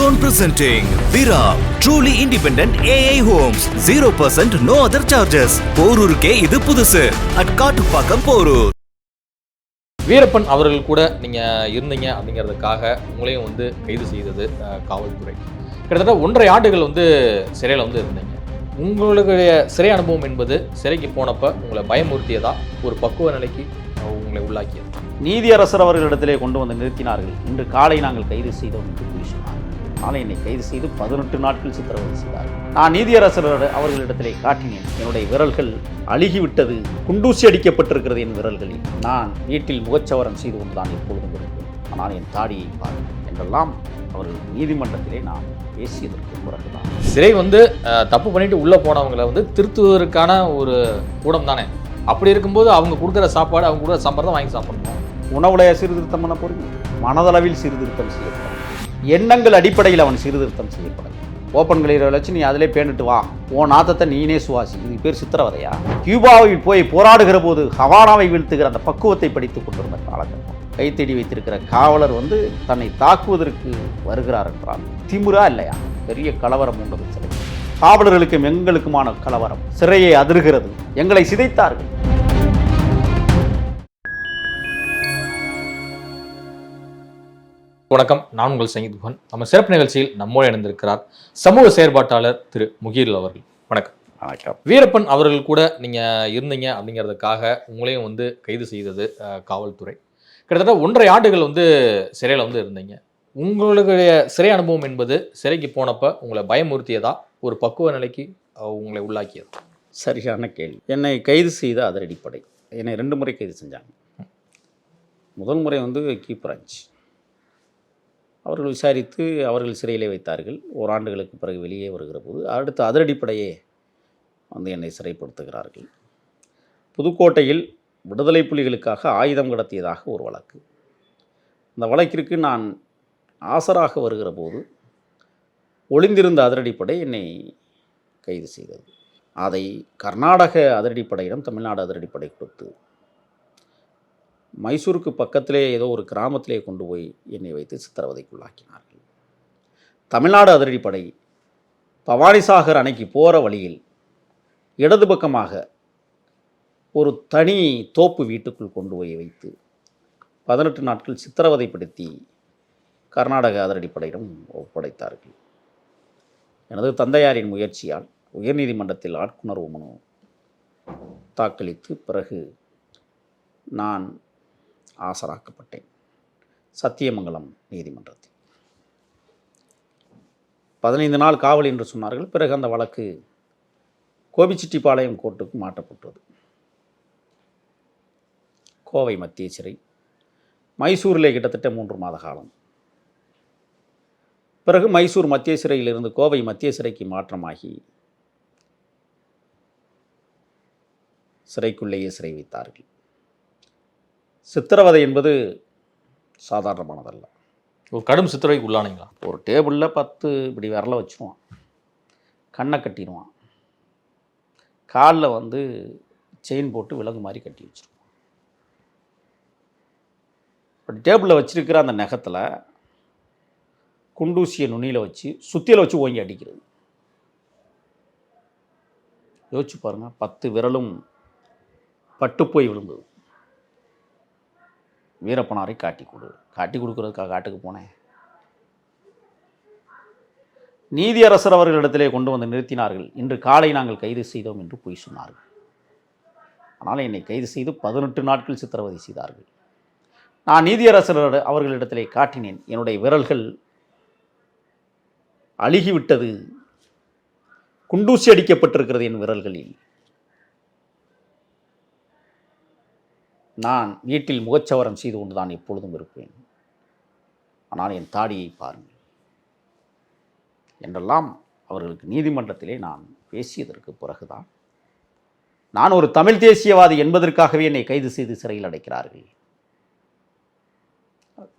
Keystone presenting Vira truly independent AI homes. 0% no other charges. போரூருக்கே இது புதுசு. At Kattupakkam Porur. Veerappan அவர்கள் கூட நீங்கள் இருந்தீங்க அப்படிங்கிறதுக்காக உங்களையும் வந்து கைது செய்தது காவல்துறை. கிட்டத்தட்ட ஒன்றரை ஆண்டுகள் வந்து சிறையில் வந்து இருந்தீங்க. உங்களுடைய சிறை அனுபவம் என்பது சிறைக்கு போனப்ப உங்களை பயமுறுத்தியதா? ஒரு பக்குவ நிலைக்கு உங்களை உள்ளாக்கியது. நீதியரசர் அவர்களிடத்திலே கொண்டு வந்து நிறுத்தினார்கள். இன்று காலை நாங்கள் கைது செய்தோம் என்று கூறி சொன்னார் என்னை கைது செய்து பதினெட்டு நாட்கள் சித்திரவதை செய்தார்கள் நான் நீதியரசர் அவர்களிடத்திலே காட்டினேன். என்னுடைய விரல்கள் அழுகிவிட்டது. குண்டூசி அடிக்கப்பட்டிருக்கிறது என் விரல்களில். நான் வீட்டில் முகச்சவரம் செய்து கொண்டுதான் எப்பொழுதும் இருப்பேன் ஆனால் என் தாடியை பாருங்கள் என்றெல்லாம் அவர்கள் நீதிமன்றத்திலே நான் பேசியதற்கு பிறகுதான் சிறை வந்து தப்பு பண்ணிட்டு உள்ளே போனவங்களை வந்து திருத்துவதற்கான ஒரு கூடம் தானே? அப்படி இருக்கும்போது அவங்க கொடுக்குற சாப்பாடு அவங்க கொடுக்குற சம்பளம் வாங்கி சாப்பிடணும். உணவுல சீர்திருத்தம் பண்ண போறீங்க? மனதளவில் சீர்திருத்தம் செய்யப்படும். எண்ணங்கள் அடிப்படையில் அவன் சீர்திருத்தம் செய்யப்படும் ஓப்பன் கலீரை வச்சு நீ அதிலே பேண்டுட்டு வா. உன் நாத்தத்தை நீனே சுவாசி. இது பேர் சித்திரவதையா? கியூபாவில் போய் போராடுகிற போது ஹவானாவை வீழ்த்துகிற அந்த பக்குவத்தை படித்துக் கொண்டிருந்த காலகட்டம். கைத்தேடி வைத்திருக்கிற காவலர் வந்து தன்னை தாக்குவதற்கு வருகிறார் என்றால் திமுறா இல்லையா? பெரிய கலவரம் உண்டது சிறை காவலர்களுக்கும் எங்களுக்குமான கலவரம். சிறையை அதிர்கிறது. எங்களை சிதைத்தார்கள். வணக்கம் நான் உங்கள் சங்கீத் குஹன். நம்ம சிறப்பு நிகழ்ச்சியில் நம்மோடு இணைந்திருக்கிறார் சமூக செயற்பாட்டாளர் திரு முகீர் அவர்கள். வணக்கம். வணக்கம். வீரப்பன் அவர்கள் கூட நீங்கள் இருந்தீங்க அப்படிங்கிறதுக்காக உங்களையும் வந்து கைது செய்தது காவல்துறை. கிட்டத்தட்ட ஒன்றரை ஆண்டுகள் வந்து சிறையில் வந்து இருந்தீங்க. உங்களுடைய சிறை அனுபவம் என்பது சிறைக்கு போனப்ப உங்களை பயமுறுத்தியதா? ஒரு பக்குவ நிலைக்கு உங்களை உள்ளாக்கியது? சரியான கேள்வி. என்னை கைது செய்த அதன் அடிப்படை. என்னை ரெண்டு முறை கைது செஞ்சாங்க. முதல் முறை வந்து கீ பிரான்ச் அவர்கள் விசாரித்து அவர்கள் சிறையிலே வைத்தார்கள். ஓராண்டுகளுக்கு பிறகு வெளியே வருகிற போது அடுத்து அதிரடிப்படையே வந்து என்னை சிறைப்படுத்துகிறார்கள். புதுக்கோட்டையில் விடுதலை புலிகளுக்காக ஆயுதம் கடத்தியதாக ஒரு வழக்கு. அந்த வழக்கிற்கு நான் ஆசராக வருகிற போது ஒளிந்திருந்த அதிரடிப்படை என்னை கைது செய்தது. அதை கர்நாடக அதிரடிப்படையிடம் தமிழ்நாடு அதிரடிப்படை கொடுத்து மைசூருக்கு பக்கத்திலே ஏதோ ஒரு கிராமத்திலே கொண்டு போய் என்னை வைத்து சித்திரவதைக்குள்ளாக்கினார்கள். தமிழ்நாடு அதிரடிப்படை பவானிசாகர் அணைக்கு போகிற வழியில் இடது பக்கமாக ஒரு தனி தோப்பு வீட்டுக்குள் கொண்டு போய் வைத்து பதினெட்டு நாட்கள் சித்திரவதைப்படுத்தி கர்நாடக அதிரடிப்படையிடம் ஒப்படைத்தார்கள். எனது தந்தையாரின் முயற்சியால் உயர்நீதிமன்றத்தில் ஆட்குணர்வு மனு தாக்களித்து பிறகு நான் ஆசராக்கப்பட்டேன். சத்தியமங்கலம் நீதிமன்றத்தில். பதினைந்து நாள் காவல் என்று சொன்னார்கள். பிறகு அந்த வழக்கு கோபிச்செட்டிப்பாளையம் கோர்ட்டுக்கு மாற்றப்பட்டது கோவை மத்திய சிறை. மைசூரிலே கிட்டத்தட்ட மூன்று மாத காலம். பிறகு மைசூர் மத்திய சிறையிலிருந்து கோவை மத்திய சிறைக்கு மாற்றமாகி சிறைக்குள்ளேயே சிறை வைத்தார்கள். சித்திரவதை என்பது சாதாரணமானதல்ல. ஒரு கடும் சித்திரவைக்கு உள்ளானீங்களா? ஒரு டேபிளில் பத்து இப்படி விரல வச்சுருவான். கண்ணை கட்டிடுவான். காலில் வந்து செயின் போட்டு விலங்கு மாதிரி கட்டி வச்சிருவான். டேபிளில் வச்சிருக்கிற அந்த நகத்தில் குண்டூசியை நுனியில் வச்சு சுத்தியில் வச்சு ஓங்கி அடிக்கிறது. யோசிச்சு பாருங்கள் பத்து விரலும் பட்டுப்போய் விழுந்தது. வீரப்பனாரை காட்டி கொடு. காட்டி கொடுக்கறதுக்காக காட்டுக்கு போனேன். நீதியரசர் அவர்களிடத்திலே கொண்டு வந்து நிறுத்தினார்கள். இன்று காலை நாங்கள் கைது செய்தோம் என்று பொய் சொன்னார்கள். ஆனால் என்னை கைது செய்து பதினெட்டு நாட்கள் சித்திரவதை செய்தார்கள். நான் நீதியரசர் அவர்களிடத்திலே காட்டினேன். என்னுடைய விரல்கள் அழுகிவிட்டது. குண்டூசி அடிக்கப்பட்டிருக்கிறது என் விரல்களில். நான் வீட்டில் முகச்சவரம் செய்து கொண்டு தான் எப்பொழுதும் இருப்பேன். ஆனால் என் தாடியை பாருங்கள். என்றெல்லாம் அவர்களுக்கு நீதிமன்றத்திலே நான் பேசியதற்கு பிறகுதான் நான் ஒரு தமிழ் தேசியவாதி என்பதற்காகவே என்னை கைது செய்து சிறையில் அடைக்கிறார்கள்.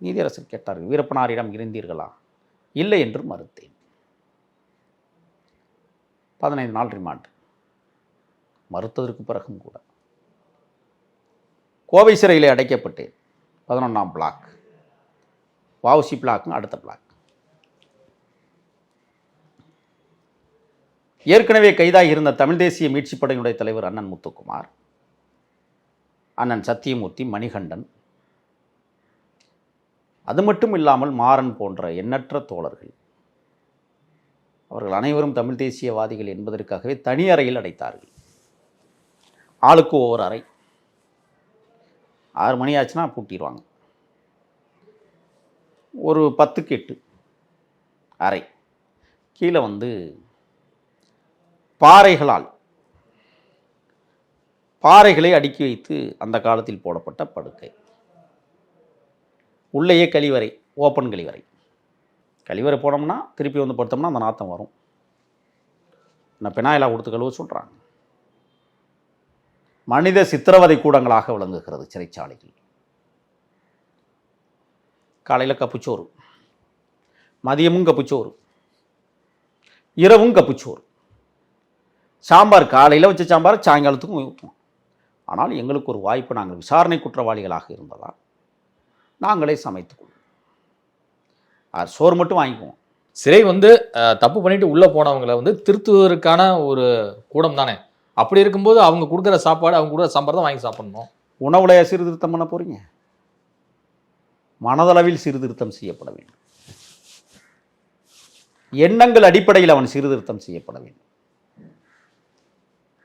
நீதியரசர் கேட்டார்கள் வீரப்பனாரிடம் இருந்தீர்களா? இல்லை என்று மறுத்தேன். பதினைந்து நாள் ரிமாண்ட். மறுத்ததற்கு பிறகும் கூட. கோவை சிறையில் அடைக்கப்பட்டேன் பதினொன்றாம் பிளாக் வாவுசி பிளாக்கும் அடுத்த பிளாக் ஏற்கனவே கைதாகி இருந்த தமிழ் தேசிய மீட்சிப் படையினுடைய தலைவர் அண்ணன் முத்துக்குமார் அண்ணன் சத்தியமூர்த்தி மணிகண்டன் அது மட்டும் இல்லாமல் மாறன் போன்ற எண்ணற்ற தோழர்கள் அவர்கள் அனைவரும் தமிழ் தேசியவாதிகள் என்பதற்காகவே தனி அறையில் அடைத்தார்கள். ஆளுக்கு ஒவ்வொரு அறை. ஆறு மணி ஆச்சுன்னா பூட்டிடுவாங்க ஒரு பத்துக்கு எட்டு அறை கீழே வந்து பாறைகளால் பாறைகளை அடுக்கி வைத்து அந்த காலத்தில் போடப்பட்ட படுக்கை. உள்ளேயே கழிவறை ஓப்பன் கழிவறை. கழிவறை போனோம்னா திருப்பி வந்து படுத்தோம்னா அந்த நாத்தம் வரும். நான் பெனாயிலாக கொடுத்து கழுவ சொல்கிறாங்க மனித சித்திரவதை கூடங்களாக விளங்குகிறது சிறைச்சாலைகள். காலையில் கப்புச்சோறு. மதியமும் கப்புச்சோறு. இரவும் கப்புச்சோறு. சாம்பார் காலையில் வச்ச சாம்பார் சாயங்காலத்துக்கும் ஊற்றுவோம் ஆனால் எங்களுக்கு ஒரு வாய்ப்பு நாங்கள் விசாரணை குற்றவாளிகளாக இருந்ததால் நாங்களே சமைத்துக்கொள்வோம் அது சோறு மட்டும் வாங்கிக்குவோம். சிறை வந்து தப்பு பண்ணிட்டு உள்ளே போனவங்களை வந்து திருத்துவதற்கான ஒரு கூடம் தானே அப்படி இருக்கும்போது அவங்க கொடுக்குற சாப்பாடு அவங்க கொடுக்குற சாம்பார் தான் வாங்கி சாப்பிடணும். உணவுல சீர்திருத்தம் பண்ண போகிறீங்க மனதளவில் சீர்திருத்தம் செய்யப்பட வேண்டும். எண்ணங்கள் அடிப்படையில் அவன் சீர்திருத்தம் செய்யப்பட வேண்டும்.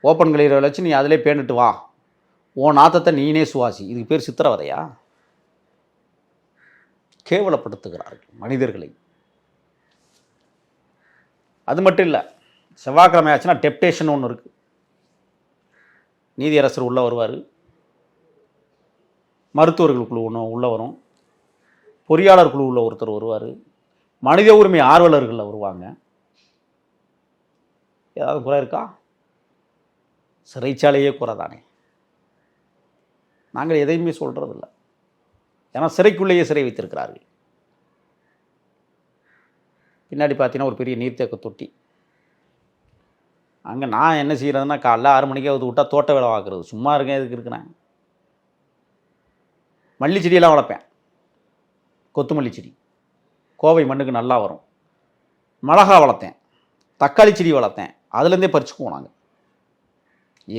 ஓப்பன் கலீரை வச்சு நீ அதிலே பேண்டுட்டு வா. உன் நாத்தத்தை நீனே சுவாசி. இதுக்கு பேர் சித்திரவதையா? கேவலப்படுத்துகிறார்கள் மனிதர்களை. அது மட்டும் இல்லை செவ்வாய்க்கிழமை ஆச்சுன்னா டெப்டேஷன் ஒன்று இருக்குது நீதியரசர் உள்ளே வருவார். மருத்துவர்கள் குழு ஒன்று உள்ளே வரும். பொறியாளர் குழு உள்ள ஒருத்தர் வருவார். மனித உரிமை ஆர்வலர்களில் வருவாங்க. ஏதாவது குறை இருக்கா? சிறைச்சாலையே குறை தானே. நாங்கள் எதையுமே சொல்கிறதில்ல ஏன்னா சிறைக்குள்ளேயே சிறை வைத்திருக்கிறார்கள். பின்னாடி பார்த்தீங்கன்னா ஒரு பெரிய நீர்த்தேக்க தொட்டி. அங்கே நான் என்ன செய்கிறதுனா காலைல ஆறு மணிக்கே வந்து விட்டால் தோட்ட வேலை பார்க்குறது சும்மா இருக்கேன் எதுக்கு இருக்கிறேன் மல்லி செடியெல்லாம் வளர்ப்பேன். கொத்துமல்லி செடி. கோவை மண்ணுக்கு நல்லா வரும். மிளகா வளர்த்தேன். தக்காளி செடி வளர்த்தேன். அதுலேருந்தே பறிச்சுக்குவோம் நாங்கள்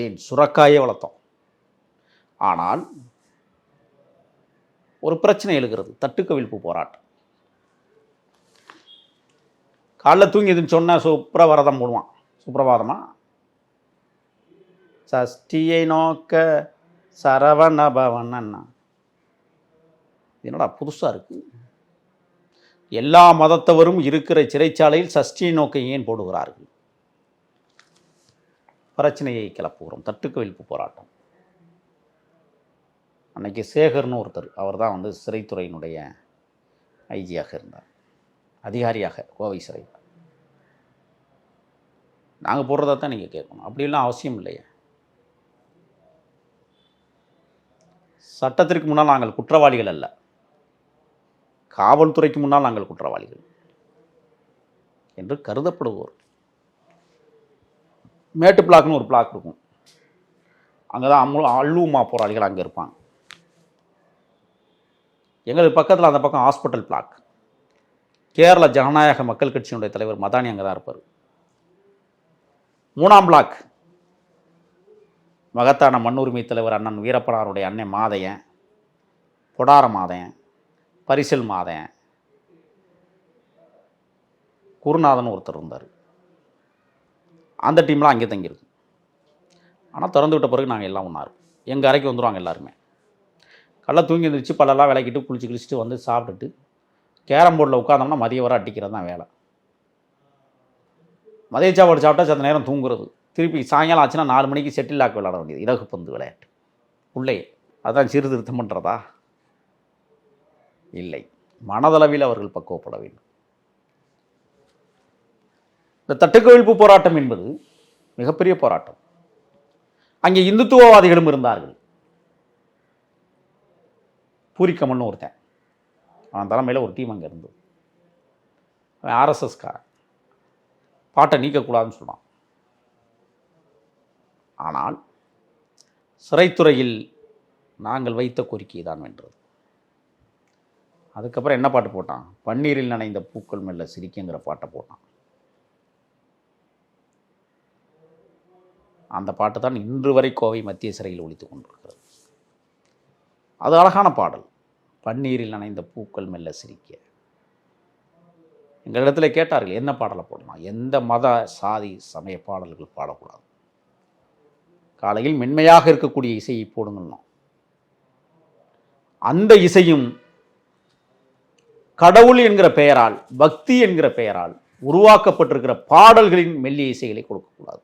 ஏன்? சுரக்காயே வளர்த்தோம். ஆனால் ஒரு பிரச்சனை எழுகிறது. தட்டுக்கவிழ்ப்பு போராட்டம். காலைல தூங்கி எதுன்னு சொன்னால் சூப்பராக விரதம் போடுவான். சுப்பிரபாதமா? சஷ்டியை நோக்க சரவண பவனன்னா. என்னடா புதுசாக இருக்குது எல்லா மதத்தவரும் இருக்கிற சிறைச்சாலையில் சஷ்டியை நோக்க ஏன் போடுகிறார்கள்? பிரச்சனையை கிளப்புகிறோம். தட்டுக்கவிழ்ப்பு போராட்டம். அன்னைக்கு சேகர்னு ஒருத்தர் அவர் தான் வந்து சிறைத்துறையினுடைய ஐஜியாக இருந்தார். அதிகாரியாக கோவை சிறை நாங்கள் போடுறதா தான் நீங்கள் கேட்கணும். அப்படிலாம் அவசியம் இல்லையே. சட்டத்திற்கு முன்னால் நாங்கள் குற்றவாளிகள் அல்ல. காவல்துறைக்கு முன்னால் நாங்கள் குற்றவாளிகள் என்று கருதப்படுவோர். மேட்டு பிளாக்னு ஒரு பிளாக் இருக்கும். அங்கே தான் அம்மு அள்ளூமா போராளிகள் அங்கே இருப்பாங்க. எங்களுக்கு பக்கத்தில் அந்த பக்கம் ஹாஸ்பிட்டல் பிளாக். கேரள ஜனநாயக மக்கள் கட்சியினுடைய தலைவர் மதானி அங்கே தான் இருப்பார். மூணாம் பிளாக் மகத்தான மண்ணுரிமை தலைவர் அண்ணன் வீரப்பனாருடைய அண்ணன் மாதையன் பொடார மாதையன் பரிசல் மாதன் குருநாதன் ஒருத்தர் இருந்தார். அந்த டீம்லாம் அங்கே தங்கியிருக்கு. ஆனால் திறந்து விட்ட பிறகு நாங்கள் எல்லாம் ஒன்றா இருக்கோம். எங்கள் அறைக்கு வந்துடுவாங்க எல்லாருமே. கல்ல தூங்கி எழுந்திரிச்சு பல்லெல்லாம் விளக்கிட்டு குளிச்சு குளிச்சுட்டு வந்து சாப்பிட்டுட்டு கேரம் போர்டில் உட்காந்தோம்னா மதியம் வர அடிக்கிறது தான் வேலை. மதிய சாப்பாடு சாப்பிட்டா சத்த நேரம் தூங்குறது. திருப்பி சாயங்காலம் ஆச்சுன்னா நாலு மணிக்கு செட்டில் ஆக்க விளையாட வேண்டியது. இலகு பந்து விளையாட்டு. உள்ளே. அதான் சீர்திருத்தம் பண்ணுறதா இல்லை. மனதளவில் அவர்கள் பக்குவப்பட வேண்டும். இந்த தட்டுக்கவிழ்ப்பு போராட்டம் என்பது மிகப்பெரிய போராட்டம். அங்கே இந்துத்துவவாதிகளும் இருந்தார்கள். பூரிக்கமல்னு ஒருத்தன். அவன் தலைமையில் ஒரு டீம் அங்கே இருந்தது. அவன் ஆர்எஸ்எஸ்காரன் பாட்டை நீக்கக்கூடாதுன்னு சொன்னான். ஆனால் சிறைத்துறையில் நாங்கள் வைத்த கோரிக்கை தான் வென்றது. அதுக்கப்புறம் என்ன பாட்டு போட்டான்? பன்னீரில் நனைந்த பூக்கள் மெல்ல சிரிக்குங்கிற பாட்டை போட்டான். அந்த பாட்டு தான் இன்று வரை கோவை மத்திய சிறையில் ஒழித்து கொண்டிருக்கிறது. அது அழகான பாடல். பன்னீரில் நனைந்த பூக்கள் மெல்ல சிரிக்க. எங்களிடத்தில் கேட்டார்கள் என்ன பாடலை போடலாம் எந்த மத சாதி சமய பாடல்கள் பாடக்கூடாது. காலையில் மென்மையாக இருக்கக்கூடிய இசையை போடுங்கள்னோம் அந்த இசையும் கடவுள் என்கிற பெயரால் பக்தி என்கிற பெயரால் உருவாக்கப்பட்டிருக்கிற பாடல்களின் மெல்லிய இசைகளை கொடுக்கக்கூடாது.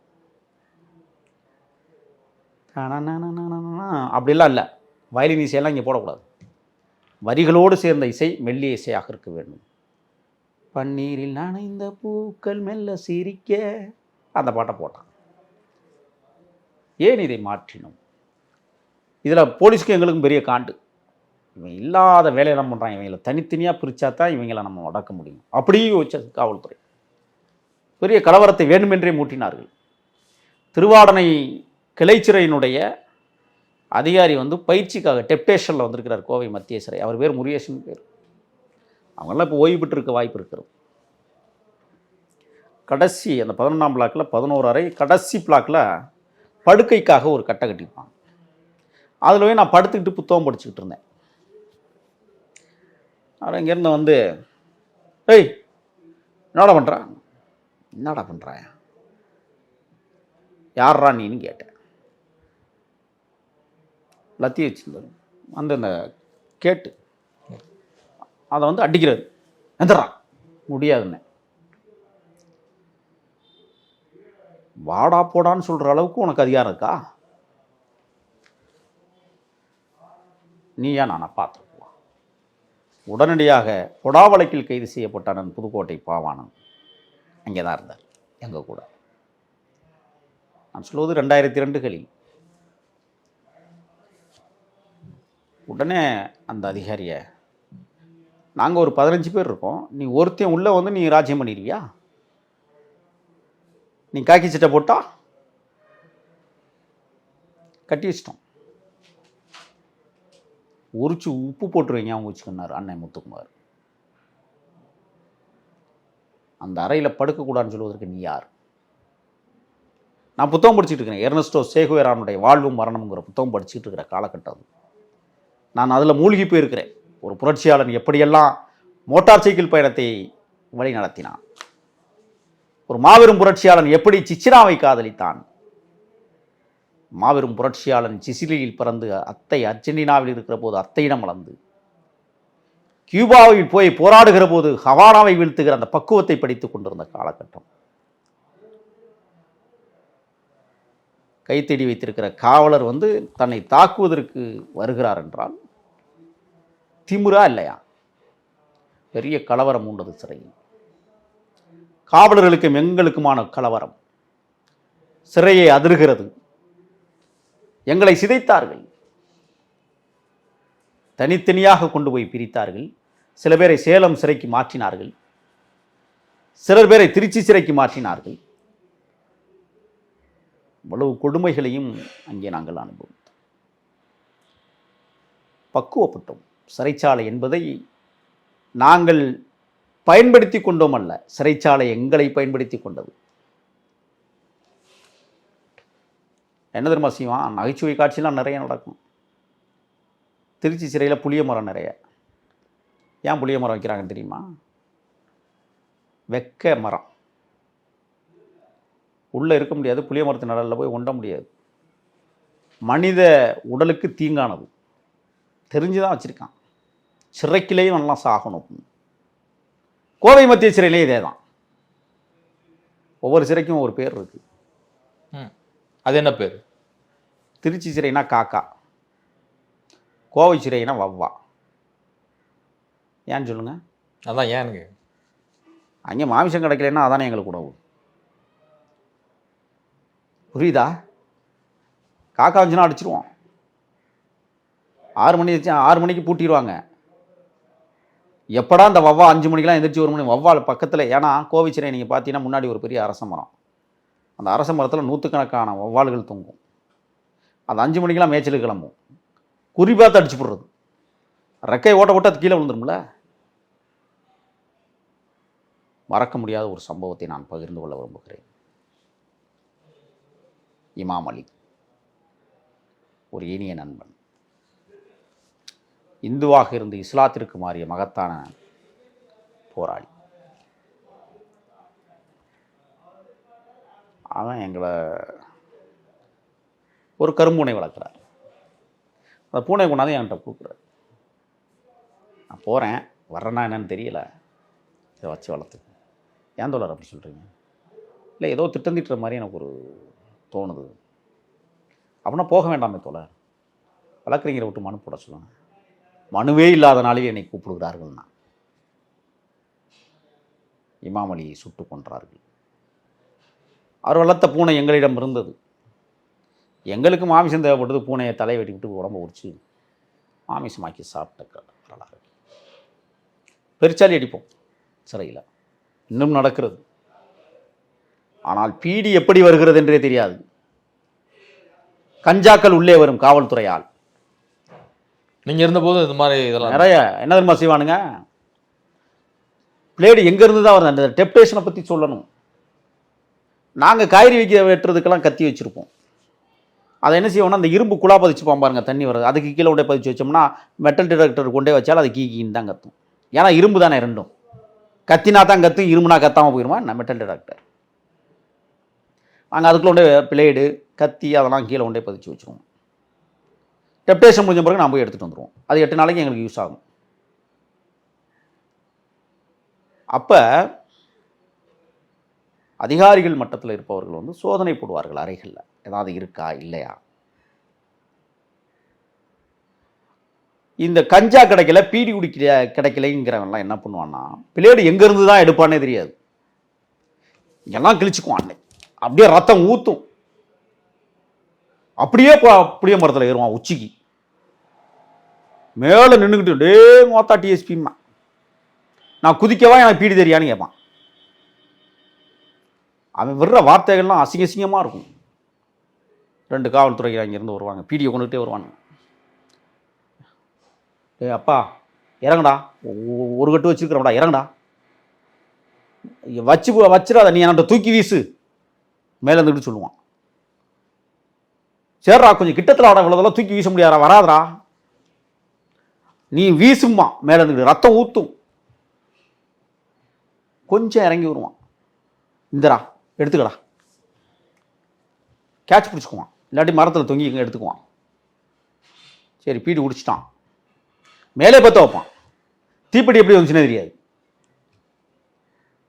அப்படிலாம் இல்லை. வயலின் இசையெல்லாம் இங்கே போடக்கூடாது. வரிகளோடு சேர்ந்த இசை மெல்லிய இசையாக இருக்க வேண்டும். பன்னீரில் நனைந்த பூக்கள் மெல்ல சிரிக்க. அந்த பாட்டை போட்டான். ஏன் இதை மாற்றினோம்? இதில் போலீஸ்க்கு எங்களுக்கும் பெரிய காண்டு. இவன் இல்லாத வேலையெல்லாம் பண்ணுறான் இவங்களை தனித்தனியாக பிரித்தா தான் இவங்களை நம்ம அடக்க முடியும். அப்படியே வச்சது காவல்துறை. பெரிய கலவரத்தை வேண்டுமென்றே மூட்டினார்கள். திருவாடனை கிளைச்சிறையினுடைய அதிகாரி வந்து பயிற்சிக்காக டெப்டேஷனில் வந்திருக்கிறார் கோவை மத்திய சிறை அவர் பேர் முருகேசன் பேர். அவங்கெல்லாம் இப்போ ஓய்வு பெற்றிருக்க வாய்ப்பு இருக்கிறது கடைசி அந்த பதினொன்றாம் பிளாக்கில் பதினோரு அறை கடைசி பிளாக்கில் படுக்கைக்காக ஒரு கட்டை கட்டிப்பாங்க அதில் போய் நான் படுத்துக்கிட்டு புத்தகம் படிச்சுக்கிட்டு இருந்தேன். அவர் இங்கேருந்து வந்து ஏய் என்னடா பண்ணுறா என்னடா பண்ணுறா யார்ரா நீன்னு கேட்டேன். லத்தி வச்சிருந்தாரு. அந்த கேட்டு அதை வந்து அடிக்கிறது. எந்திரான் முடியாதுன்னு. வாடா போடான்னு சொல்கிற அளவுக்கு உனக்கு அதிகாரம் இருக்கா? நீயா நானா பார்த்துருக்கலாம் உடனடியாக பொடா வழக்கில் கைது செய்யப்பட்டான் புதுக்கோட்டை பாவானன் அங்கே தான் இருந்தார். எங்கள் கூட. நான் சொல்வது ரெண்டாயிரத்தி ரெண்டுகளில். உடனே அந்த அதிகாரியை நாங்கள் ஒரு பதினஞ்சு பேர் இருக்கோம். நீ ஒருத்தன் உள்ளே வந்து நீ ராஜ்யம் பண்ணிடுவியா நீ காக்கி சட்டை போட்டா? கட்டி வச்சிட்டோம். உரிச்சு உப்பு போட்டுருவீங்க அவங்க வச்சுக்கினார் அண்ணன் முத்துக்குமார். அந்த அறையில் படுக்கக்கூடாதுன்னு சொல்வதற்கு நீ யார்? நான் புத்தகம் படிச்சுட்டு இருக்கிறேன் எர்னஸ்டோ சேகுவேரானுடைய வாழ்வும் மரணம்ங்கிற புத்தகம் படிச்சுட்டு இருக்கிற காலகட்டம் நான் அதில் மூழ்கி போயிருக்கிறேன். ஒரு புரட்சியாளன் எப்படியெல்லாம் மோட்டார் சைக்கிள் பயணத்தை வழி நடத்தினான் ஒரு மாபெரும் புரட்சியாளன் எப்படி சிச்சினாவை காதலித்தான்? மாபெரும் புரட்சியாளன் சிசிலியில் பிறந்து அத்தை அர்ஜென்டினாவில் இருக்கிற போது அத்தையிடம் வளர்ந்து கியூபாவில் போய் போராடுகிற போது ஹவானாவை வீழ்த்துகிற அந்த பக்குவத்தை படித்துக் கொண்டிருந்த காலகட்டம். கைத்தடி வைத்திருக்கிற காவலர் வந்து தன்னை தாக்குவதற்கு வருகிறார் என்றால் திமுறா இல்லையா? பெரிய கலவரம் உண்டது சிறையில். காவலர்களுக்கும் எங்களுக்குமான கலவரம். சிறையை அதிர்கிறது. எங்களை சிதைத்தார்கள். தனித்தனியாக கொண்டு போய் பிரித்தார்கள். சில பேரை சேலம் சிறைக்கு மாற்றினார்கள். சிலர் பேரை திருச்சி சிறைக்கு மாற்றினார்கள். இவ்வளவு கொடுமைகளையும் அங்கே நாங்கள் அனுபவித்தோம். பக்குவப்பட்டோம். சிறைச்சாலை என்பதை நாங்கள் பயன்படுத்தி கொண்டோம் அல்ல சிறைச்சாலை எங்களை பயன்படுத்தி கொண்டது. என்ன தெரியுமா செய்வான்? நகைச்சுவை காட்சியெலாம் நிறைய நடக்கும். திருச்சி சிறையில் புளிய மரம் நிறைய. ஏன் புளிய மரம் வைக்கிறாங்கன்னு தெரியுமா? வெக்க மரம். உள்ளே இருக்க முடியாது புளிய மரத்து நிழலில் போய் உண்ட முடியாது. மனித உடலுக்கு தீங்கானது. தெரிஞ்சு தான் வச்சுருக்கான். சிறைக்கிலேயும் நல்லா சாகணும் கோவை மத்திய சிறையிலே இதே தான் ஒவ்வொரு சிறைக்கும் ஒரு பேர் இருக்குது அது என்ன பேர்? திருச்சி சிறைனா காக்கா. கோவை சிறைனா வவ்வா. ஏன்னு சொல்லுங்கள் அதான் ஏனுங்க அங்கே மாமிசம் கிடைக்கலன்னா அதானே எங்களுக்கு உணவு. புரியுதா? காக்கா வந்துச்சுன்னா அடிச்சிருவோம். ஆறு மணி வச்சு ஆறு மணிக்கு பூட்டிடுவாங்க எப்படா அந்த வவ்வா அஞ்சு மணிக்கெலாம் எந்திரிச்சு ஒரு மணி வவ்வால் பக்கத்தில் ஏன்னா கோவிச்சிரை நீங்கள் பார்த்தீங்கன்னா முன்னாடி ஒரு பெரிய அரச மரம். அந்த அரச மரத்தில் நூற்றுக்கணக்கான வவ்வால்கள் தொங்கும். அந்த அஞ்சு மணிக்கெல்லாம் மேய்ச்சலுக்கு கிளம்பும். குறி பார்த்து அடிச்சு போடுறது. ரெக்கை ஓட்ட ஓட்ட அது கீழே விழுந்துரும்ல? மறக்க முடியாத ஒரு சம்பவத்தை நான் பகிர்ந்து கொள்ள விரும்புகிறேன். இமாம் அலி. ஒரு இனிய நண்பன். இந்துவாக இருந்து இஸ்லாத்திற்கு மாறிய மகத்தான போராளி. அவன் எங்களை ஒரு கரும்பூனை வளர்க்குறார். அந்த பூனை கொண்டாந்து என்கிட்ட கூப்பிட்றாரு நான் போகிறேன் வர்றேன்னா என்னன்னு தெரியல. இதை வச்சு வளர்த்துக்கு. ஏன் தோழர் அப்படி சொல்கிறீங்க இல்லை ஏதோ திட்டந்திட்டுற மாதிரி எனக்கு ஒரு தோணுது. அப்படின்னா போக வேண்டாமே தோழர். வளர்க்குறீங்கிற விட்டு மனு போட சொல்லுங்கள் மனுவே இல்லாத என்னை கூப்பிடுகிறார்கள்னா. இமாம் அலியை சுட்டு கொன்றார்கள். அவர் வளர்த்த பூனை எங்களிடம் இருந்தது. எங்களுக்கு மாமிசம் தேவைப்பட்டது. பூனையை தலையை வெட்டி விட்டு உரிச்சு மாமிசமாக்கி சாப்பிட்ட வரலாறு. பெருச்சாலி அடிப்போம். சிறையில். இன்னும் நடக்கிறது. ஆனால் பீடி எப்படி வருகிறது என்றே தெரியாது. கஞ்சாக்கள் உள்ளே வரும் காவல்துறையால். நீங்க இருந்தபோது இந்த மாதிரி இதெல்லாம் நிறைய என்ன தெரியுமா செய்வானுங்க? பிளேடு எங்கேருந்து தான் வருது? அந்த டெப்டேஷனை பற்றி சொல்லணும். நாங்கள் காய்கறி வைக்க வெட்டுறதுக்கெல்லாம் கத்தி வச்சுருப்போம். அதை என்ன செய்வோம்னா அந்த இரும்பு குழா பதிச்சுப்போம் பாருங்க தண்ணி வருது அதுக்கு கீழே கொண்டே பதிச்சு வச்சோம்னா மெட்டல் டிடெக்டர் கொண்டே வச்சாலும் அது கீ தான் கத்தும். ஏன்னா இரும்பு தானே ரெண்டும். கத்தினா தான் கத்தும் இரும்புனா கத்தாமல் போயிடுமா நான் மெட்டல் டிடெக்டர் நாங்கள் அதுக்குள்ளே பிளேடு கத்தி அதெல்லாம் கீழே கொண்டே பதிச்சு வச்சுருவோம். டெப்டேஷன் முடிஞ்ச பிறகு நான் போய் எடுத்துகிட்டு வந்துடுவோம் அது எட்டு நாளைக்கு எங்களுக்கு யூஸ் ஆகும். அப்போ அதிகாரிகள் மட்டத்தில் இருப்பவர்கள் வந்து சோதனை போடுவார்கள் அறைகளில். ஏதாவது இருக்கா இல்லையா? இந்த கஞ்சா கிடைக்கல பீடி குடிக்கல கிடைக்கலைங்கிறவன்லாம் என்ன பண்ணுவான்னா பிளேடு எங்கேருந்து தான் எடுப்பானே தெரியாது. எல்லாம் கிழிச்சுக்குவான் அன்னை அப்படியே ரத்தம் ஊற்றும் அப்படியே போ- புளிய மரத்தில் ஏறுவான் உச்சிக்கு. மேலே நின்றுக்கிட்டு டே மோத்தா டிஎஸ்பிம்மா நான் குதிக்கவா எனக்கு பீடி தெரியான்னு கேட்பான் அவன் விடுற வார்த்தைகள்லாம் அசிங்க அசிங்கமாக இருக்கும். ரெண்டு காவல்துறை அங்கேருந்து வருவாங்க. பீடியை கொண்டுகிட்டே வருவாங்க ஏ அப்பா இறங்கடா. ஒ- ஒரு கட்டு வச்சிருக்கிறவடா இறங்கடா. வச்சு வச்சிடாத நீ என்கிட்ட தூக்கி வீசு. மேலே இருந்துக்கிட்டு சொல்லுவான். சரிடா கொஞ்சம் கிட்டத்தில் ஆட இவ்வளோதெல்லாம் தூக்கி வீச முடியாதா? வராதரா நீ வீசும்மா மேலே இருந்து ரத்தம் ஊற்றும் கொஞ்சம் இறங்கி வருவான். இந்தடா எடுத்துக்கடா. கேட்ச் பிடிச்சிக்குவான். இல்லாட்டி மரத்தில் தொங்கி இங்கே எடுத்துக்குவான். சரி பீடி குடிச்சிட்டான். மேலே பற்ற வைப்பான். தீப்பெட்டி எப்படி வந்துச்சுன்னே தெரியாது.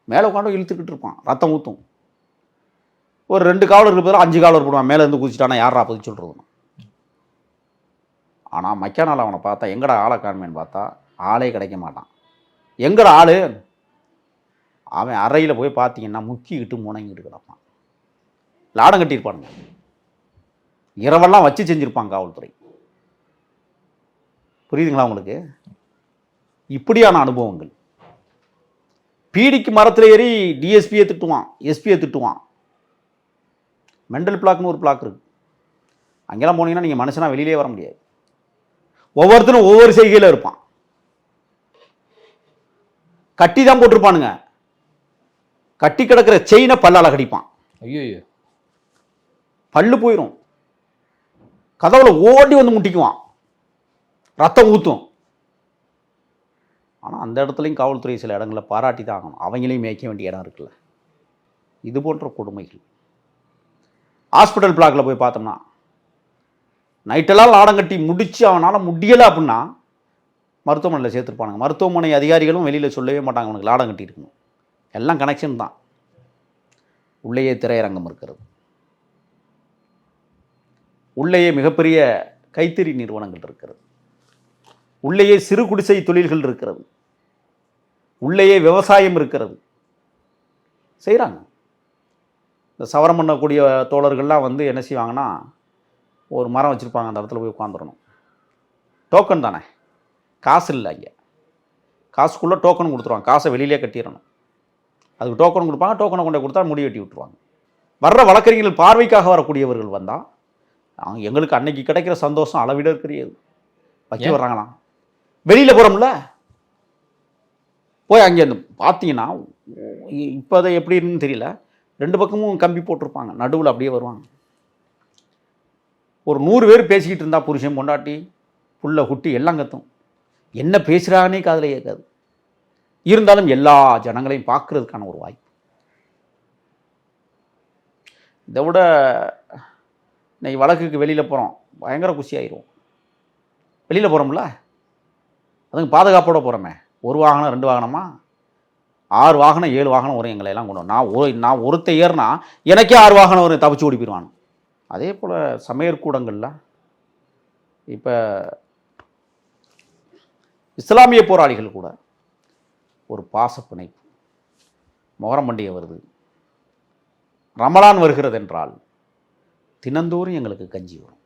மேலே உட்காந்து இழுத்துக்கிட்டு இருப்பான். ரத்தம் ஊற்றும் ஒரு ரெண்டு காவலர் இருப்பதில் அஞ்சு காவலர் போடுவான். மேலே இருந்து குதிச்சிட்டானா யாரா பதில் சொல்கிறது ஆனால் மக்கானால் அவனை பார்த்தா எங்கடா ஆளை காணுமேன்னு பார்த்தா ஆளே கிடைக்க மாட்டான். எங்கடா ஆள்? அவன் அறையில் போய் பார்த்தீங்கன்னா முக்கிக்கிட்டு முணங்கிட்டு கிடப்பான். லாடம் கட்டியிருப்பானுங்க. இரவெல்லாம் வச்சு செஞ்சுருப்பான் காவல்துறை. புரியுதுங்களா உங்களுக்கு? இப்படியான அனுபவங்கள். பீடிக்கு மரத்தில் ஏறி டிஎஸ்பியை திட்டுவான் எஸ்பியை திட்டுவான். மெண்டல் பிளாக்னு ஒரு பிளாக் இருக்கு. அங்கெல்லாம் போனீங்கன்னா நீங்கள் மனுஷனா வெளியிலே வர முடியாது. ஒவ்வொருத்தரும் ஒவ்வொரு செய்கையில் இருப்பான். கட்டி தான் போட்டிருப்பானுங்க. கட்டி கிடக்கிற செயினை பல்லால கடிப்பான். ஐயோ பல்லு போயிடும் கதவுல ஓடி வந்து முட்டிக்குவான். ரத்தம் ஊற்றும் ஆனால் அந்த இடத்துலையும் காவல்துறை சில இடங்களில் பாராட்டி தான் ஆகணும். அவங்களையும் மேய்க்க வேண்டிய இடம் இருக்குல்ல. இது போன்ற கொடுமைகள். ஹாஸ்பிட்டல் பிளாக்ல போய் பார்த்தோம்னா நைட்டெல்லாம் லாடங்கட்டி முடிச்சு அவனால் முடியலை அப்படின்னா மருத்துவமனையில் சேர்த்துருப்பானுங்க. மருத்துவமனை அதிகாரிகளும் வெளியில் சொல்லவே மாட்டாங்க அவனுக்கு லாடம் கட்டி இருக்கணும் எல்லாம் கனெக்ஷன் தான். உள்ளேயே திரையரங்கம் இருக்கிறது. உள்ளேயே மிகப்பெரிய கைத்தறி நிறுவனங்கள் இருக்கிறது. உள்ளேயே சிறு குடிசை தொழில்கள் இருக்கிறது. உள்ளேயே விவசாயம் இருக்கிறது. செய்கிறாங்க இந்த சவரம் பண்ணக்கூடிய தோழர்கள்லாம் வந்து என்ன செய்வாங்கன்னா ஒரு மரம் வச்சுருப்பாங்க அந்த இடத்துல போய் உட்காந்துடணும் டோக்கன் தானே. காசு இல்லை இங்கே காசுக்குள்ளே டோக்கன் கொடுத்துருவாங்க. காசை வெளியிலே கட்டிடணும். அதுக்கு டோக்கன் கொடுப்பாங்க டோக்கனை கொண்டு கொடுத்தா முடி வெட்டி விட்டுருவாங்க. வர்ற வழக்கறிஞர்கள் பார்வைக்காக வரக்கூடியவர்கள் வந்தால் அவங்க எங்களுக்கு அன்னைக்கு கிடைக்கிற சந்தோஷம் அளவிட இருக்கிறது. வச்சு? வர்றாங்களாம் வெளியில் போகிறோம்ல போய் அங்கே அந்த பார்த்தீங்கன்னா இப்போ அதை எப்படின்னு தெரியல. ரெண்டு பக்கமும் கம்பி போட்டிருப்பாங்க. நடுவில் அப்படியே வருவாங்க. ஒரு நூறு பேர் பேசிக்கிட்டு இருந்தால் புருஷன் பொண்டாட்டி புள்ள குட்டி எல்லாம் கத்தும். என்ன பேசுகிறாங்கன்னே காதில் கேட்காது. இருந்தாலும் எல்லா ஜனங்களையும் பார்க்குறதுக்கான ஒரு வாய்ப்பு. இதை விட இன்னைக்கு வழக்குக்கு வெளியில் போகிறோம் பயங்கர குஷியாயிடுவோம் வெளியில் போகிறோம்ல அதுங்க பாதுகாப்போட போகிறோமே ஒரு வாகனம் ரெண்டு வாகனமா? ஆறு வாகனம் ஏழு வாகனம் வரும் எங்களை எல்லாம் கொண்டு வரும். நான் ஒரு நான் ஒருத்த ஏறினா எனக்கே ஆறு வாகனம் வரும் தப்பிச்சு ஓடி போயிடுவான் அதே போல் சமையற்கூடங்களில் இப்போ இஸ்லாமிய போராளிகள் கூட ஒரு பாசப்பிணைப்பு மொகரம் பண்டிகை வருது. ரமலான் வருகிறது என்றால் தினந்தோறும் எங்களுக்கு கஞ்சி வரும்.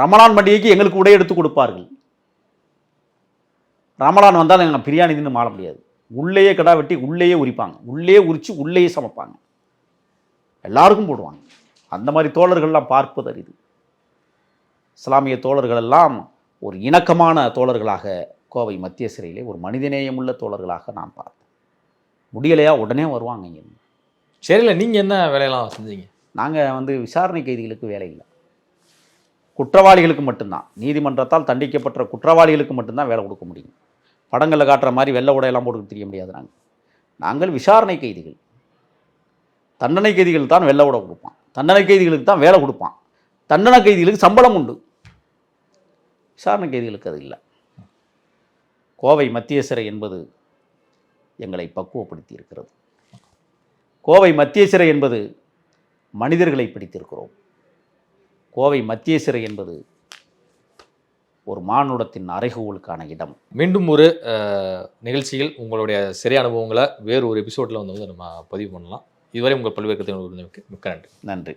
ரமலான் பண்டிகைக்கு எங்களுக்கு உடை எடுத்து கொடுப்பார்கள். ரமலான் வந்தால் எங்கள் பிரியாணி தின்னு மாற முடியாது. உள்ளேயே கடா வெட்டி உள்ளேயே உரிப்பாங்க. உள்ளே உரித்து உள்ளேயே சமைப்பாங்க. எல்லாருக்கும் போடுவாங்க. அந்த மாதிரி தோழர்கள்லாம் பார்ப்பது அரிது. இஸ்லாமிய தோழர்கள் எல்லாம் ஒரு இணக்கமான தோழர்களாக கோவை மத்திய சிறையிலே ஒரு மனிதநேயமுள்ள தோழர்களாக நான் பார்த்தேன். முடியலையா? உடனே வருவாங்க இங்கே. சரியில்ல நீங்கள் என்ன வேலையெல்லாம் செஞ்சீங்க? நாங்கள் வந்து விசாரணை கைதிகளுக்கு வேலை இல்லை. குற்றவாளிகளுக்கு மட்டும்தான். நீதிமன்றத்தால் தண்டிக்கப்பட்ட குற்றவாளிகளுக்கு மட்டும்தான் வேலை கொடுக்க முடியும். படங்களில் காட்டுற மாதிரி வெள்ளை உடையெல்லாம் போட்டு தெரிய முடியாது நாங்கள் நாங்கள் விசாரணை கைதிகள். தண்டனை கைதிகள் தான் வெள்ளை உடை கொடுப்பான். தண்டனை கைதிகளுக்கு தான் வேலை கொடுப்பான். தண்டனை கைதிகளுக்கு சம்பளம் உண்டு. விசாரணை கைதிகளுக்கு அது இல்லை. கோவை மத்திய சிறை என்பது எங்களை பக்குவப்படுத்தி இருக்கிறது. கோவை மத்திய சிறை என்பது மனிதர்களை பிடித்திருக்கிறோம். கோவை மத்திய சிறை என்பது ஒரு மானுடத்தின் அறைகூவலுக்கான இடம். மீண்டும் ஒரு நிகழ்ச்சியில் உங்களுடைய சிறை அனுபவங்களை வேறு ஒரு எபிசோடில் வந்து வந்து நம்ம பதிவு பண்ணலாம். இதுவரை உங்கள் பல்வேறு கருத்துக்கள் மிக்க நன்றி. நன்றி.